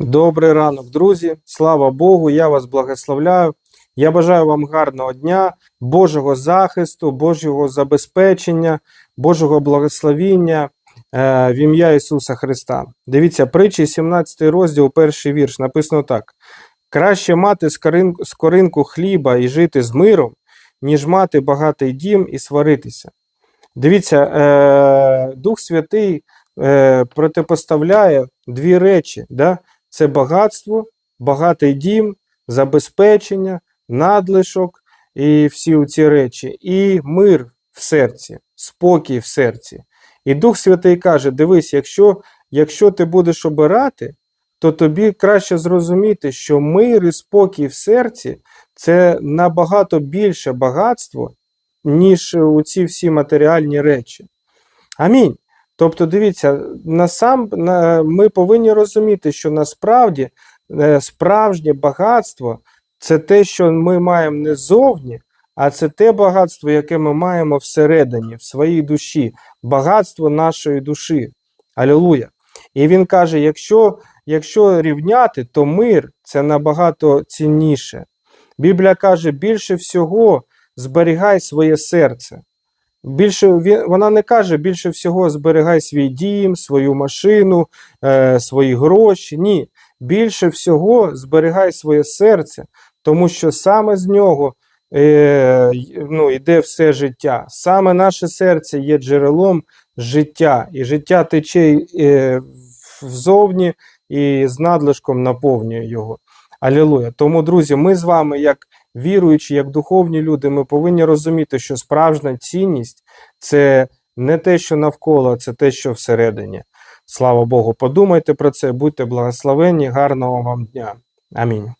Добрий ранок, друзі. Слава Богу, я вас благословляю. Я бажаю вам гарного дня, Божого захисту, Божого забезпечення, Божого благословіння е, в ім'я Ісуса Христа. Дивіться, притчі, 17 розділ, перший вірш. Написано так: краще мати скоринку, хліба і жити з миром, ніж мати багатий дім і сваритися. Дивіться, е, Дух Святий е, протипоставляє дві речі. Да? Це багатство, багатий дім, забезпечення, надлишок і всі ці речі, і мир в серці, спокій в серці. І Дух Святий каже: дивись, якщо, якщо ти будеш обирати, то тобі краще зрозуміти, що мир і спокій в серці це набагато більше багатство, ніж у ці всі матеріальні речі. Амінь. Тобто, дивіться, насам на- ми повинні розуміти, що насправді е, справжнє багатство це те, що ми маємо не зовні, а це те багатство, яке ми маємо всередині, в своїй душі, багатство нашої душі. Алілуя. І він каже: якщо, якщо рівняти, то мир це набагато цінніше. Біблія каже: більше всього зберігай своє серце. Більше вона не каже більше всього зберігай свій дім, свою машину, е, свої гроші. Ні. Більше всього зберігай своє серце, тому що саме з нього е, ну, йде все життя. Саме наше серце є джерелом життя, і життя тече е, взовні і з надлишком наповнює його. Алілуя. Тому, друзі, ми з вами, як віруючі, як духовні люди, ми повинні розуміти, що справжня цінність це не те, що навколо, це те, що всередині. Слава Богу. Подумайте про це, будьте благословенні, гарного вам дня. Амінь.